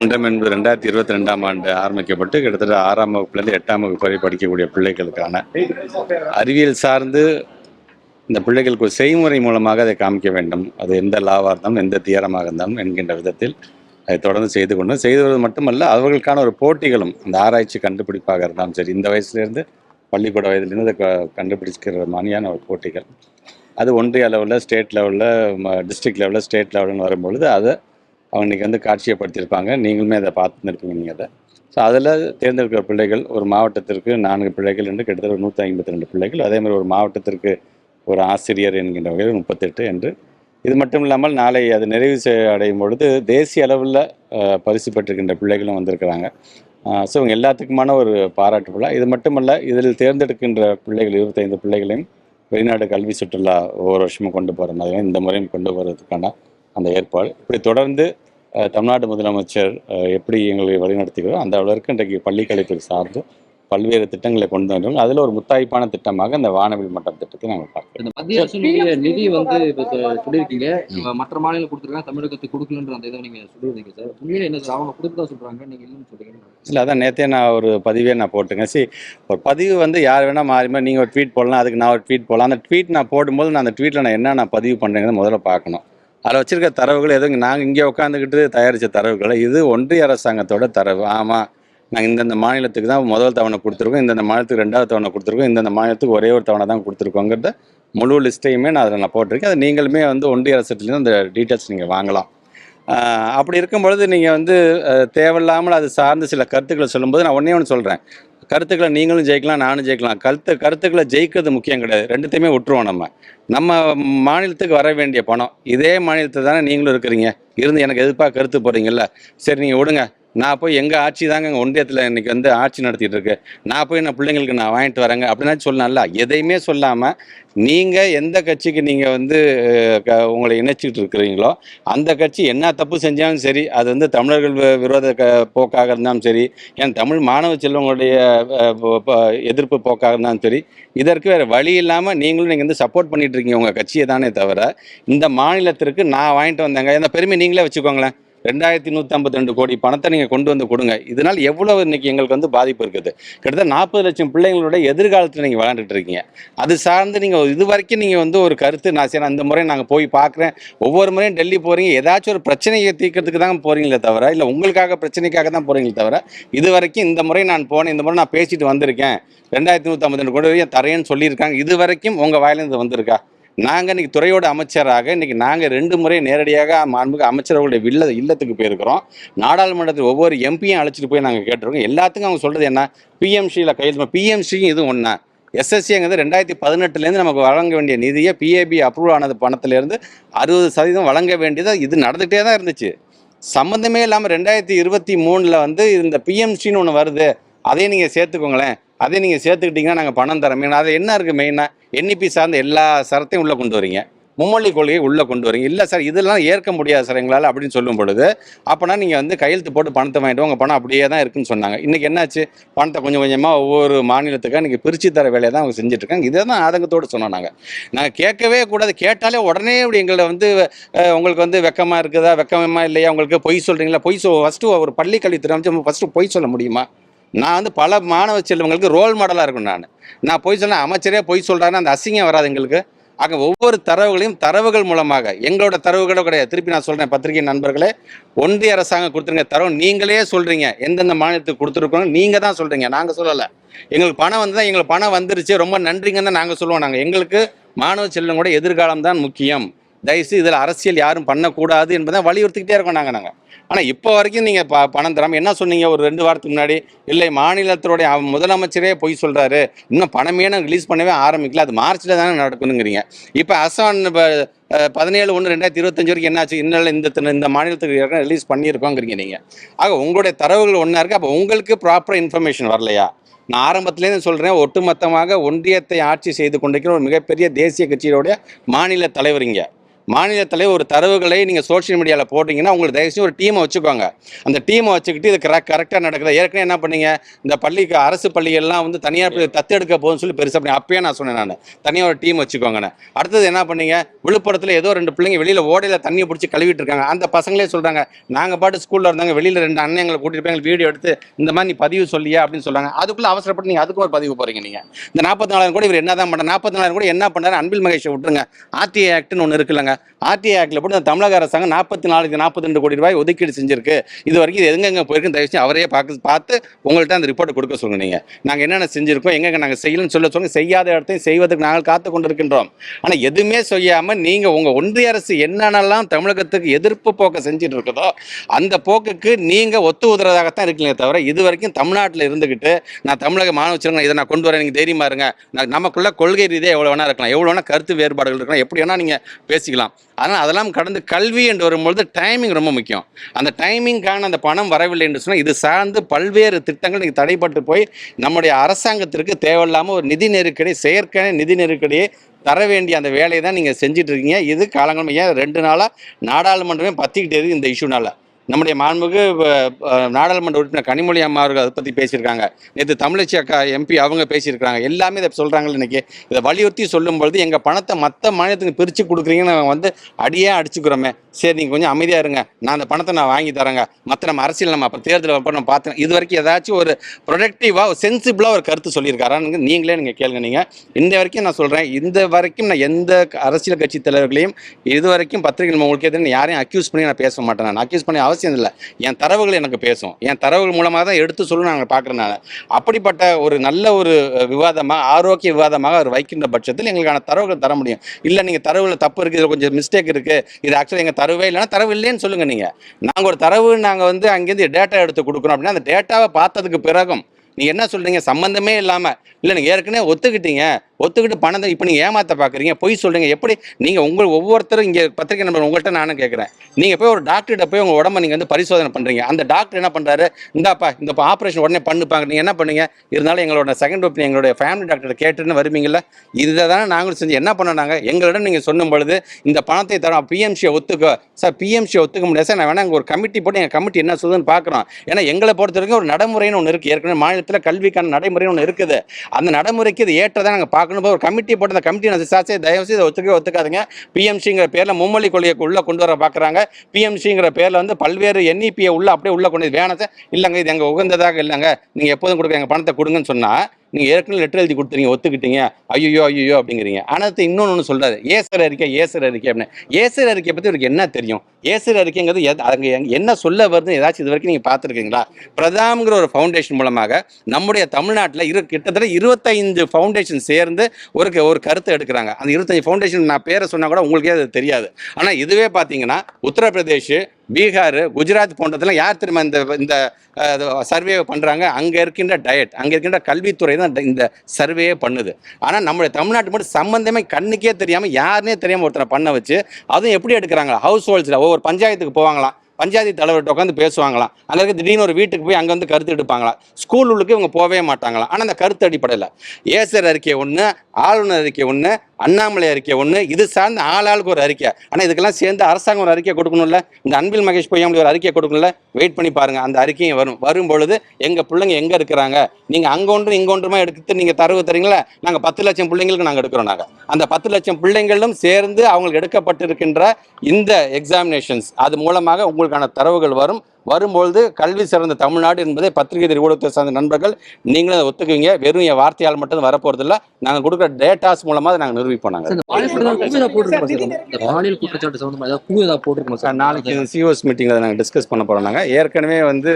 மன்றம் என்பது ரெண்டாயிரத்தி இருபத்தி ரெண்டாம் ஆண்டு ஆரம்பிக்கப்பட்டு கிட்டத்தட்ட ஆறாம் வகுப்புலேருந்து எட்டாம் வகுப்பு வரை படிக்கக்கூடிய பிள்ளைகளுக்கான அறிவியல் சார்ந்து இந்த பிள்ளைகளுக்கு ஒரு செய்முறை மூலமாக அதை காமிக்க வேண்டும். அது எந்த லாவாக இருந்தாலும் எந்த தியரமாக இருந்தாலும் என்கின்ற விதத்தில் அதை தொடர்ந்து செய்து கொண்டு செய்து வருவது மட்டுமல்ல அவர்களுக்கான ஒரு போட்டிகளும் அந்த ஆராய்ச்சி கண்டுபிடிப்பாக இருந்தாலும் சரி இந்த வயசுலேருந்து பள்ளிக்கூட வயதுலேருந்து அதை க- கண்டுபிடிக்கிற மாதிரியான ஒரு போட்டிகள். அது ஒன்றிய அளவில் ஸ்டேட் லெவலில் டிஸ்ட்ரிக்ட் லெவலில் ஸ்டேட் லெவலுன்னு வரும்பொழுது அதை அவங்களுக்கு வந்து காட்சியப்படுத்தியிருப்பாங்க. நீங்களுமே அதை பார்த்துருப்பீங்க நீங்கள் அதை. ஸோ அதில் தேர்ந்தெடுக்கிற பிள்ளைகள் ஒரு மாவட்டத்திற்கு நான்கு பிள்ளைகள் என்று கிட்டத்தட்ட ஒரு நூற்றி ஐம்பத்தி ரெண்டு பிள்ளைகள். அதே மாதிரி ஒரு மாவட்டத்திற்கு ஒரு ஆசிரியர் என்கின்ற வகையில் முப்பத்தெட்டு என்று. இது மட்டும் இல்லாமல் நாளை அது நிறைவு அடையும் பொழுது தேசிய அளவில் பரிசு பெற்றிருக்கின்ற பிள்ளைகளும் வந்திருக்கிறாங்க. ஸோ இவங்க எல்லாத்துக்குமான ஒரு பாராட்டு விழா. இது மட்டுமல்ல இதில் தேர்ந்தெடுக்கின்ற பிள்ளைகள் இருபத்தைந்து பிள்ளைகளையும் வெளிநாடு கல்வி சுற்றுலா ஒவ்வொரு வருஷமும் கொண்டு போகிற மாதிரி இந்த முறையும் கொண்டு போகிறதுக்கான அந்த ஏற்பாடு. இப்படி தொடர்ந்து தமிழ்நாடு முதலமைச்சர் எப்படி எங்களை வழிநடத்துகிறோம் அந்த அளவிற்கு இன்றைக்கு பள்ளிக்கல்வித்துறை சார்ந்து பல்வேறு திட்டங்களை கொண்டு வந்தோம் அதில் ஒரு முத்தாய்ப்பான திட்டமாக இந்த வானவில் மட்டம் திட்டத்தை நாங்கள் பார்க்கிறோம். இந்த மத்திய அரசுடைய நிதி வந்து இப்ப சொல்லியிருக்கீங்க. மற்ற மாநிலம் கொடுத்துருக்காங்க தமிழகத்துக்கு கொடுக்கலன்ற அந்த இதை நீங்க சொல்லிருந்தீங்க சார். உண்மையில என்ன சார்? அவங்க கொடுத்ததா சொல்றாங்க? நீங்க இல்லைன்னு சொல்றீங்க இல்லை அதான் நேற்றே நான் ஒரு பதிவே நான் போட்டுங்க சரி ஒரு பதிவு வந்து யார் வேணால் மாறி மாறி நீங்கள் ஒரு ட்வீட் போடலாம் அதுக்கு நான் ஒரு ட்வீட் போடலாம். அந்த ட்வீட் நான் போடும்போது நான் அந்த ட்வீட்டில் நான் என்ன நான் பதிவு பண்ணுறேங்கிறத முதல்ல பார்க்கணும். அதில் வச்சுருக்க தரவுகள் எதுவும் நாங்கள் இங்கே உட்காந்துக்கிட்டு தயாரித்த தரவுகளை இது ஒன்றிய அரசாங்கத்தோட தரவு. ஆமாம் நாங்கள் இந்தந்த மாநிலத்துக்கு தான் முதல் தவணை கொடுத்துருக்கோம் இந்தந்த மாநிலத்துக்கு ரெண்டாவது தவணை கொடுத்துருக்கோம் இந்தந்த மாநிலத்துக்கு ஒரே ஒரு தவணை தான் கொடுத்துருக்கோங்கிறத முழு லிஸ்ட்டையுமே நான் அதில் நான் போட்டிருக்கேன். அது நீங்களுமே வந்து ஒன்றிய அரசுலேருந்து அந்த டீட்டெயில்ஸ் நீங்கள் வாங்கலாம். அப்படி இருக்கும் பொழுது நீங்கள் வந்து தேவையில்லாமல் அது சார்ந்து சில கருத்துக்களை சொல்லும்போது நான் ஒன்றே ஒன்று சொல்கிறேன் கருத்துக்களை நீங்களும் ஜெயிக்கலாம் நானும் ஜெயிக்கலாம். கருத்து கருத்துக்களை ஜெயிக்கிறது முக்கியம் கிடையாது. ரெண்டுத்தையுமே விட்டுருவோம் நம்ம. நம்ம மாநிலத்துக்கு வர வேண்டிய பணம் இதே மாநிலத்தில் தானே நீங்களும் இருக்கிறீங்க. இருந்து எனக்கு எதிர்ப்பாக கருத்து போகிறீங்கல்ல சரி நீங்கள் விடுங்க. நான் போய் எங்கள் ஆட்சி தாங்க எங்கள் ஒன்றியத்தில் இன்றைக்கி வந்து ஆட்சி நடத்திட்டு இருக்கு நான் போய் நான் பிள்ளைங்களுக்கு நான் வாங்கிட்டு வரேங்க. அப்படின்னா சொல்லலாம்ல. எதையுமே சொல்லாமல் நீங்கள் எந்த கட்சிக்கு நீங்கள் வந்து க- உங்களை இணைச்சிக்கிட்டு இருக்கிறீங்களோ அந்த கட்சி என்ன தப்பு செஞ்சாலும் சரி அது வந்து தமிழர்கள் விரோத க போக்காக இருந்தாலும் சரி ஏன் தமிழ் மாணவ செல்வங்களுடைய எதிர்ப்பு போக்காக இருந்தாலும் சரி இதற்கு வேறு வழி இல்லாமல் நீங்களும் நீங்கள் வந்து சப்போர்ட் பண்ணிகிட்டு இருக்கீங்க. உங்கள் கட்சியை தானே தவிர இந்த மாநிலத்திற்கு நான் வாங்கிட்டு வந்தேங்க. இந்த பெருமை நீங்களே வச்சுக்கோங்களேன். ரெண்டாயிரத்தி நூற்றி ஐம்பத்தி ரெண்டு கோடி பணத்தை நீங்கள் கொண்டு வந்து கொடுங்க. இதனால் எவ்வளவு இன்னைக்கு எங்களுக்கு வந்து பாதிப்பு இருக்குது? கிட்டத்தட்ட நாற்பது லட்சம் பிள்ளைங்களோட எதிர்காலத்தில் நீங்கள் விளையாண்டுட்டு இருக்கீங்க. அது சார்ந்து நீங்கள் இது வரைக்கும் நீங்கள் வந்து ஒரு கருத்து நான் சரி அந்த முறை நாங்கள் போய் பார்க்குறேன். ஒவ்வொரு முறையும் டெல்லி போகிறீங்க ஏதாச்சும் ஒரு பிரச்சனையை தீர்க்கறதுக்கு தான் போகிறீங்களே தவிர இல்லை உங்களுக்காக பிரச்சனைக்காக தான் போகிறீங்களே தவிர இது வரைக்கும் இந்த முறை நான் போனேன் இந்த முறை நான் பேசிட்டு வந்திருக்கேன். ரெண்டாயிரத்தி நூற்றி ஐம்பத்தி ரெண்டு கோடி வரையும் தரேன்னு சொல்லியிருக்காங்க. இது வரைக்கும் உங்கள் வாயிலேருந்து வந்திருக்கா? நாங்கள் இன்னைக்கு துறையோட அமைச்சராக இன்னைக்கு நாங்கள் ரெண்டு முறை நேரடியாக மாண்புக்கு அமைச்சர்களுடைய வில்ல இல்லத்துக்கு போயிருக்கிறோம். நாடாளுமன்றத்தில் ஒவ்வொரு எம்பியும் அழைச்சிட்டு போய் நாங்கள் கேட்டிருக்கோம். எல்லாத்துக்கும் அவங்க சொல்கிறது என்ன? பிஎம்சியில் கையெழுத்து பிஎம்சியும் இதுவும் ஒன்றா எஸ்எஸ்சிங்கிறது ரெண்டாயிரத்தி பதினெட்டுலேருந்து நமக்கு வழங்க வேண்டிய நிதியை பிஏபி அப்ரூவ் ஆனது பணத்திலேருந்து அறுபது சதவீதம் வழங்க வேண்டியதாக இது நடந்துகிட்டே தான் இருந்துச்சு. சம்மந்தமே இல்லாமல் ரெண்டாயிரத்தி இருபத்தி மூணில் வந்து இந்த பிஎம்சின்னு ஒன்று வருது. அதையும் நீங்கள் சேர்த்துக்கோங்களேன். அதே நீங்கள் சேர்த்துக்கிட்டிங்கன்னா நாங்கள் பணம் தரோம். அது என்ன இருக்குது மெயினாக என்இபி சார்ந்த எல்லா சரத்தையும் உள்ளே கொண்டு வரீங்க. மும்மொழி கொள்கையை உள்ளே கொண்டு வரீங்க. இல்லை சார் இதெல்லாம் ஏற்க முடியாது சார் எங்களால் அப்படின்னு சொல்லும் பொழுது அப்போனா நீங்கள் வந்து கையெழுத்து போட்டு பணத்தை வாங்கிட்டு உங்கள் பணம் அப்படியே தான் இருக்குன்னு சொன்னாங்க. இன்றைக்கி என்னாச்சு? பணத்தை கொஞ்சம் கொஞ்சமாக ஒவ்வொரு மாநிலத்துக்காக இன்றைக்கி பிரித்து தர வேலையை தான் அவங்க செஞ்சுட்ருக்காங்க இதை தான் ஆதங்கத்தோடு சொன்னோம் நாங்கள் நாங்கள் கேட்கவே கூடாது. கேட்டாலே உடனே இப்படி எங்களை வந்து உங்களுக்கு வந்து வெக்கமாக இருக்குதா? வெக்கமா இல்லையா? உங்களுக்கு பொய் சொல்கிறீங்களா பொய் சொல் ஃபஸ்ட்டு ஒரு பள்ளி கல்வித்துறை அமைச்சு ஃபஸ்ட்டு பொய் சொல்ல முடியுமா? நான் வந்து பல மாணவ செல்வங்களுக்கு ரோல் மாடலாக இருக்கும் நான். நான் பொய் சொன்னேன் அமைச்சரே பொய் சொல்கிறான்னு அந்த அசிங்கம் வராது எங்களுக்கு. ஆக ஒவ்வொரு தரவுகளையும் தரவுகள் மூலமாக எங்களோட தரவுகளோ கிடையாது. திருப்பி நான் சொல்கிறேன் பத்திரிகை நண்பர்களே ஒன்றிய அரசாங்கம் கொடுத்துருங்க தரவு நீங்களே சொல்கிறீங்க எந்தெந்த மாநிலத்துக்கு கொடுத்துருக்கோம் நீங்கள் தான் சொல்கிறீங்க நாங்கள் சொல்லலை. எங்களுக்கு பணம் வந்து எங்களுக்கு பணம் வந்துருச்சு. ரொம்ப நன்றிங்கன்னு தான் நாங்கள் சொல்லுவோம் நாங்கள் எங்களுக்கு மாணவ செல்வங்களோட எதிர்காலம் தான் முக்கியம். தயவுசெய்து இதில் அரசியல் யாரும் பண்ணக்கூடாது என்பதை வலியுறுத்திக்கிட்டே இருக்கோம் நாங்கள் நாங்கள் ஆனால் இப்போ வரைக்கும் நீங்கள் ப பணம் தராமல் என்ன சொன்னீங்க? ஒரு ரெண்டு வாரத்துக்கு முன்னாடி இல்லை மாநிலத்தினுடைய முதலமைச்சரே பொய் சொல்கிறாரு இன்னும் பணமே நான் ரிலீஸ் பண்ணவே ஆரம்பிக்கல. அது மார்ச்சில் தானே நடக்கணுங்கிறீங்க இப்போ அசான் இப்போ பதினேழு ஒன்று ரெண்டாயிரத்தி இருபத்தஞ்சு வரைக்கும் என்னாச்சு? இன்னும் இந்த இந்த மாநிலத்துக்கு ரிலீஸ் பண்ணியிருக்கோங்கிறீங்க நீங்கள் ஆக உங்களுடைய தரவுகள் ஒன்றா இருக்குது அப்போ உங்களுக்கு ப்ராப்பர் இன்ஃபர்மேஷன் வரலையா? நான் ஆரம்பத்துலேருந்து சொல்கிறேன் ஒட்டுமொத்தமாக ஒன்றியத்தை ஆட்சி செய்து கொண்டிருக்கிற ஒரு மிகப்பெரிய தேசிய கட்சியோடைய மாநில தலைவர் இங்கே. மாநில தலைவர் ஒரு தரவுகளை நீங்கள் சோஷியல் மீடியாவில் போட்டிங்கன்னா உங்களுக்கு தயவுசெய்து ஒரு டீமை வச்சுக்கோங்க. அந்த டீமை வச்சுக்கிட்டு இது கரெக்ட் கரெக்டாக நடக்குது? ஏற்கனவே என்ன பண்ணீங்க? இந்த பள்ளிக்கு அரசு பள்ளிகள்லாம் வந்து தனியார் பள்ளி தத்தெடுக்க போகுதுன்னு சொல்லி பெருசாக பண்ணி அப்பயே நான் சொன்னேன் நான். தனியாக ஒரு டீம் வச்சுக்கோங்கண்ணே அடுத்தது என்ன பண்ணீங்க? விழுப்புரத்தில் ஏதோ ரெண்டு பிள்ளைங்க வெளியில் ஓடையில் தண்ணியை பிடிச்சி கழுவிட்டு இருக்காங்க. அந்த பசங்களே சொல்கிறாங்க நாங்கள் பாட்டு ஸ்கூலில் இருந்தாங்க வெளியில் ரெண்டு அண்ணன் எங்களை கூட்டிட்டு போய் எங்களுக்கு வீடியோ எடுத்து இந்த மாதிரி நீ பதிவு சொல்லியா? அப்படின்னு சொல்கிறாங்க அதுக்குள்ளே அவசரப்பட்டு நீங்கள் அதுக்கு ஒரு பதிவு போகிறீங்க நீங்கள் இந்த நாற்பத்தி நாலாயிரம் கூட இவர் என்ன தான் பண்ண நாற்பத்தி நாலாயிரம் கூட என்ன பண்ணுறாரு அன்பில் மகேஷை விட்டுருங்க. ஆர்டிஐ ஆக்ட்னு ஒன்று இருக்குல்லங்க ஆர்டிஐ ஆக்டில் போட்டு இந்த தமிழக அரசாங்கம் நாற்பத்தி நாலு நாற்பத்தி ரெண்டு கோடி ரூபாய் ஒதுக்கீடு செஞ்சிருக்கு. இது வரைக்கும் இது எங்கெங்கே போயிருக்குன்னு தயவுச்சு அவரே பார்க்க பார்த்து உங்கள்கிட்ட அந்த ரிப்போர்ட் கொடுக்க சொல்லுங்க நீங்கள் நாங்கள் என்னென்ன செஞ்சிருக்கோம் எங்கெங்கே நாங்கள் செய்யலன்னு சொல்ல சொல்லுங்க. செய்யாத இடத்தையும் செய்வதற்கு நாங்கள் காத்து கொண்டிருக்கின்றோம். ஆனால் எதுவுமே செய்யாமல் நீங்கள் உங்கள் ஒன்றிய அரசு என்னென்னலாம் தமிழகத்துக்கு எதிர்ப்பு போக்கை செஞ்சுட்டு இருக்குதோ அந்த போக்குக்கு நீங்கள் ஒத்து உதறதாகத்தான் இருக்கீங்களே தவிர இது வரைக்கும் தமிழ்நாட்டில் இருந்துக்கிட்டு நான் தமிழக மாணவ இதை நான் கொண்டு வரேன் நீங்கள் தைரியமாக இருங்க. நமக்குள்ள கொள்கை ரீதியாக எவ்வளோ வேணா இருக்கலாம். எவ்வளோ வேணா கருத்து வேறுபாடுகள் இருக்கலாம். எப்படி வேணா நீங்கள் பேசிக்கலாம். ஆனால் அதெல்லாம் கடந்து கல்வி என்று வரும்பொழுது டைமிங் ரொம்ப முக்கியம். அந்த டைமிங்கான அந்த பணம் வரவில்லை என்று சொன்னால் இது சார்ந்து பல்வேறு திட்டங்கள் நீங்கள் தடைப்பட்டு போய் நம்முடைய அரசாங்கத்திற்கு தேவையில்லாமல் ஒரு நிதி நெருக்கடி செயற்கை நிதி நெருக்கடியை தர வேண்டிய அந்த வேலையை தான் நீங்கள் செஞ்சிட்ருக்கீங்க இது காலங்கள் ஏன் ரெண்டு நாளாக நாடாளுமன்றமே பற்றிக்கிட்டே இருக்குது இந்த இஷ்யூனால் நம்முடைய மாண்புக்கு நாடாளுமன்ற உறுப்பினர் கனிமொழி அம்மா அவர்கள் அதை பற்றி பேசியிருக்காங்க. நேற்று தமிழச்சி அக்கா எம்பி அவங்க பேசியிருக்காங்க எல்லாமே இதை சொல்கிறாங்க இன்றைக்கி இதை வலியுறுத்தி சொல்லும் பொழுது எங்கள் பணத்தை மற்ற மாநிலத்துக்கு பிரித்து கொடுக்குறீங்கன்னு நாங்கள் வந்து அடியே அடிச்சுக்கிறோமே. சரி நீங்கள் கொஞ்சம் அமைதியாக இருங்க. நான் அந்த பணத்தை நான் வாங்கி தரேங்க. மற்ற நம்ம அரசியல் நம்ம அப்போ தேர்தல் அப்போ நம்ம பார்த்து இது வரைக்கும் ஏதாச்சும் ஒரு ப்ரொடக்டிவாக சென்சிபிளாக ஒரு கருத்து சொல்லியிருக்காரான்னு நீங்களே நீங்கள் கேளுங்க நீங்கள் இந்த வரைக்கும் நான் சொல்கிறேன் இந்த வரைக்கும் நான் எந்த அரசியல் கட்சி தலைவர்களையும் இது வரைக்கும் பத்திரிகை உங்களுக்கு யாரையும் அக்யூஸ் பண்ணி நான் பேச மாட்டேன். நான் அக்யூஸ் பண்ணி அவசியம் இல்லை. என் தரவுகள் எனக்கு பேசும். என் தரவுகள் மூலமாக தான் எடுத்து சொல்லி நாங்கள் பார்க்குறனால அப்படிப்பட்ட ஒரு நல்ல ஒரு விவாதமாக ஆரோக்கிய விவாதமாக அவர் வைக்கின்ற பட்சத்தில் எங்களுக்கான தரவுகள் தர முடியும். இல்லை நீங்கள் தரவுகள் தப்பு இருக்குது இதில் கொஞ்சம் மிஸ்டேக் இருக்குது இது ஆக்சுவலாக எங்கள் தரவே இல்லைன்னா தரவு இல்லைன்னு சொல்லுங்கள் நீங்கள் நாங்கள் ஒரு தரவு நாங்கள் வந்து அங்கேருந்து டேட்டா எடுத்து கொடுக்குறோம் அப்படின்னா அந்த டேட்டாவை பார்த்ததுக்கு பிறகும் நீங்கள் என்ன சொல்கிறீங்க சம்மந்தமே இல்லாமல் இல்லை நீங்கள் ஏற்கனவே ஒத்துக்கிட்டீங்க. ஒத்துக்கிட்டு பணத்தை இப்போ நீங்கள் ஏமாத்த பார்க்குறீங்க பொய் சொல்கிறீங்க எப்படி? நீங்கள் உங்கள் ஒவ்வொருத்தரும் இங்கே பத்திரிக்கை நம்பர் உங்கள்கிட்ட நானும் கேட்குறேன் நீங்கள் போய் ஒரு டாக்டர்கிட்ட போய் உங்கள் உடம்ப நீங்கள் வந்து பரிசோதனை பண்ணுறீங்க அந்த டாக்டர் என்ன பண்ணுறாரு இந்தாப்பா இந்த ஆப்ரேஷன் உடனே பண்ணுப்பாங்க நீங்கள் என்ன பண்ணீங்க? இருந்தாலும் எங்களோட செகண்ட் ஒப்பீனியன் எங்களுடைய ஃபேமிலி டாக்டர் கேட்டுன்னு வருவீங்கள இதை தானே நாங்களும் செஞ்சு என்ன பண்ணாங்க எங்களிடம் நீங்கள் சொல்லும் பொழுது இந்த பணத்தை தரோம் பிஎம்சியை ஒத்துக்க சார் பிஎம்சியை ஒத்துக்க முடியாது. சார் நான் வேணா அங்கே ஒரு கமிட்டி போட்டு எங்கள் கமிட்டி என்ன சொல்லுதுன்னு பார்க்குறோம் ஏன்னா எங்களை பொறுத்த வரைக்கும் ஒரு நடைமுறைன்னு ஒன்று இருக்குது ஏற்கனவே மாநிலத்தில் கல்விக்கான நடைமுறைன்னு ஒன்று இருக்குது. அந்த நடைமுறைக்கு இது ஏற்றதான் நாங்கள் பார்க்கணும். போது ஒரு கமிட்டி போட்டு அந்த கமிட்டி நான் சாட்சி தயவு செய்து ஒத்துக்கவே ஒத்துக்காதுங்க. பிஎம்சிங்கிற பேரில் மும்மொழி கொள்கையை உள்ளே கொண்டு வர பார்க்குறாங்க. பிஎம்சிங்கிற பேரில் வந்து பல்வேறு என்இபியை உள்ள அப்படியே உள்ளே கொண்டு வேணாம் சார். இல்லைங்க இது எங்கள் உகந்ததாக இல்லைங்க. நீங்கள் எப்போதும் கொடுக்குற எங்கள் பணத்தை கொடுங்கன்னு சொன்னால் நீங்கள் ஏற்கனவே லெட்டர் எழுதி கொடுத்துறீங்க ஒத்துக்கிட்டீங்க. ஐயோ ஐயோ அப்படிங்கிறீங்க. ஆனால் இன்னொன்று ஒன்று சொல்கிறாரு ஏசர் அறிக்கை ஏசர் அறிக்கை அப்படின்னு. ஏசர் அறிக்கை பற்றி இவருக்கு என்ன தெரியும்? ஏசர் அறிக்கைங்கிறது எது அங்கே என்ன சொல்ல வருதுன்னு ஏதாச்சும் இது வரைக்கும் நீங்கள் பார்த்துருக்கீங்களா? பிரதாம்ங்கிற ஒரு ஃபவுண்டேஷன் மூலமாக நம்முடைய தமிழ்நாட்டில் இரு கிட்டத்தட்ட இருபத்தைந்து ஃபவுண்டேஷன் சேர்ந்து ஒரு க- ஒரு கருத்தை எடுக்கிறாங்க. அந்த இருபத்தஞ்சு ஃபவுண்டேஷன் நான் பேரை சொன்னால் கூட உங்களுக்கே அது தெரியாது. ஆனால் இதுவே பார்த்தீங்கன்னா உத்தரப்பிரதேஷ் பீகார் குஜராத் போன்றதெல்லாம் யார் திரும்ப இந்த இந்த சர்வே பண்ணுறாங்க அங்கே இருக்கின்ற டயட் அங்கே இருக்கின்ற கல்வித்துறை தான் இந்த சர்வேயே பண்ணுது. ஆனால் நம்மளுடைய தமிழ்நாட்டு மட்டும் சம்மந்தமே கண்ணுக்கே தெரியாமல் யாருனே தெரியாமல் ஒருத்தனை பண்ண வச்சு அதுவும் எப்படி எடுக்கிறாங்களா? ஹவுஸ் ஹோல்ஸில் ஒவ்வொரு பஞ்சாயத்துக்கு போவாங்களாம். பஞ்சாயத்து தலைவர்கிட்ட உட்காந்து பேசுவாங்களாம். அங்கே இருக்க திடீர்னு ஒரு வீட்டுக்கு போய் அங்கே வந்து கருத்து எடுப்பாங்களா ஸ்கூல் உள்ளுக்கு இவங்க போகவே மாட்டாங்களாம். ஆனால் அந்த கருத்து அடிப்படையில். ஏசர் அறிக்கை ஒன்று ஆளுநர் அறிக்கை ஒன்று அண்ணாமலை அறிக்கை ஒன்று இது சார்ந்த ஆளாளுக்கு ஒரு அறிக்கை. ஆனால் இதுக்கெல்லாம் சேர்ந்து அரசாங்கம் ஒரு அறிக்கை கொடுக்கணும்ல? இந்த அன்பில் மகேஷ் பொய்யாமலி ஒரு அறிக்கை கொடுக்கணும்ல? வெயிட் பண்ணி பாருங்கள் அந்த அறிக்கையும் வரும். வரும் பொழுது எங்கள் பிள்ளைங்க எங்கே இருக்கிறாங்க? நீங்கள் அங்கே ஒன்று இங்கே ஒன்றுமா எடுத்து நீங்கள் தரவு தரீங்களா? நாங்கள் பத்து லட்சம் பிள்ளைங்களுக்கு நாங்கள் எடுக்கிறோம் நாங்கள் அந்த பத்து லட்சம் பிள்ளைங்களும் சேர்ந்து அவங்களுக்கு எடுக்கப்பட்டிருக்கின்ற இந்த எக்ஸாமினேஷன்ஸ் அது மூலமாக உங்களுக்கான தரவுகள் வரும். வரும்பொழுது கல்வி சிறந்த தமிழ்நாடு என்பதை பத்திரிகை ஊடகத்தை சார்ந்த நண்பர்கள் நீங்களும் அதை ஒத்துக்குவீங்க. வெறும் என் வார்த்தையால் மட்டும் வரப்போறதில்ல. நாங்கள் கொடுக்குற டேட்டாஸ் மூலமாக அதை நாங்கள் நிரூபிப்போம் நாங்கள். நாளைக்கு சிஓஎஸ் மீட்டிங்கில் நாங்கள் டிஸ்கஸ் பண்ண போகிறோம் நாங்கள் ஏற்கனவே வந்து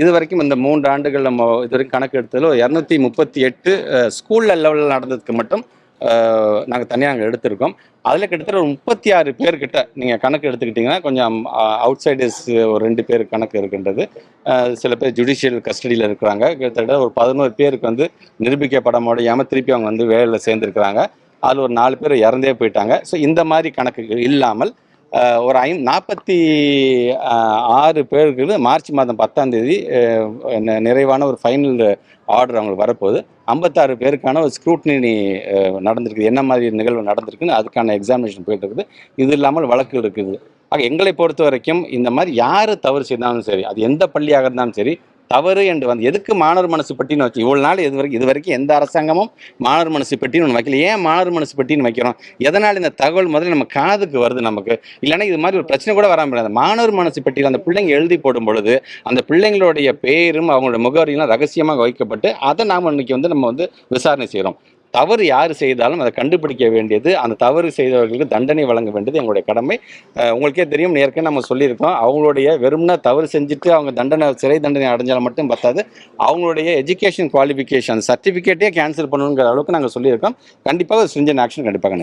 இது வரைக்கும் இந்த மூன்று ஆண்டுகள் நம்ம இது வரைக்கும் கணக்கு எடுத்ததில் இரநூத்தி முப்பத்தி எட்டு ஸ்கூல் லெவலில் நடந்ததுக்கு மட்டும் நாங்கள் தனியாக நாங்கள் எடுத்திருக்கோம். அதில் கிட்டத்தட்ட ஒரு முப்பத்தி ஆறு பேர்கிட்ட நீங்கள் கணக்கு எடுத்துக்கிட்டிங்கன்னா கொஞ்சம் அவுட் சைடர்ஸ் ஒரு ரெண்டு பேர் கணக்கு இருக்கின்றது. சில பேர் ஜுடிஷியல் கஸ்டடியில் இருக்கிறாங்க. கிட்டத்தட்ட ஒரு பதினோரு பேருக்கு வந்து நிரூபிக்கப்பட முடியாமல் திருப்பி அவங்க வந்து வேலையில் சேர்ந்துருக்கிறாங்க. அதில் ஒரு நாலு பேர் இறந்தே போயிட்டாங்க. ஸோ இந்த மாதிரி கணக்கு இல்லாமல் ஒரு ஐ நாற்பத்தி ஆறு பேருக்கு மார்ச் மாதம் பத்தாம் தேதி நிறைவான ஒரு ஃபைனல் ஆர்டர் அவங்களுக்கு வரப்போகுது. ஐம்பத்தாறு பேருக்கான ஒரு ஸ்க்ரூட்னி நடந்திருக்குது. என்ன மாதிரி நிகழ்வு நடந்திருக்குன்னு அதுக்கான எக்ஸாமினேஷன் போயிட்டு இருக்குது இது இல்லாமல் வழக்குகள் இருக்குது. ஆக எங்களை பொறுத்த வரைக்கும் இந்த மாதிரி யார் தவறு செய்தாலும் சரி அது எந்த பள்ளியாக இருந்தாலும் சரி தவறு என்று வந்து எதுக்கு மாணவர் மனசு பெட்டின்னு வச்சு இவ்வளோ நாள் இது வரைக்கும் இது வரைக்கும் எந்த அரசாங்கமும் மாணவர் மனசு பெட்டின்னு ஒன்று வைக்கல. ஏன் மாணவர் மனசு பெட்டின்னு வைக்கிறோம்? எதனால் இந்த தகவல் முதல்ல நம்ம காதுக்கு வருது நமக்கு? இல்லைன்னா இது மாதிரி ஒரு பிரச்சனை கூட வராமல் இருக்காது. மாணவர் மனசு பெட்டியில் அந்த பிள்ளைங்க எழுதி போடும் பொழுது அந்த பிள்ளைங்களுடைய பேரும் அவங்களோட முகவரியெல்லாம் ரகசியமாக வைக்கப்பட்டு அதை நாம் இன்னைக்கு வந்து நம்ம வந்து விசாரணை செய்கிறோம் தவறு யார் செய்தாலும் அதை கண்டுபிடிக்க வேண்டியது அந்த தவறு செய்தவர்களுக்கு தண்டனை வழங்க வேண்டியது எங்களுடைய கடமை. உங்களுக்கே தெரியும் ஏற்கனவே நம்ம சொல்லியிருக்கோம். அவங்களுடைய வெறும்னா தவறு செஞ்சுட்டு அவங்க தண்டனை சிறை தண்டனை அடைஞ்சால் மட்டும் பத்தாது. அவங்களுடைய எஜுகேஷன் குவாலிஃபிகேஷன் சர்டிஃபிகேட்டே கேன்சல் பண்ணணுங்கிற அளவுக்கு நாங்கள் சொல்லியிருக்கோம். கண்டிப்பாக ஸ்ட்ரிஞ்சன் ஆக்ஷன் கண்டிப்பாக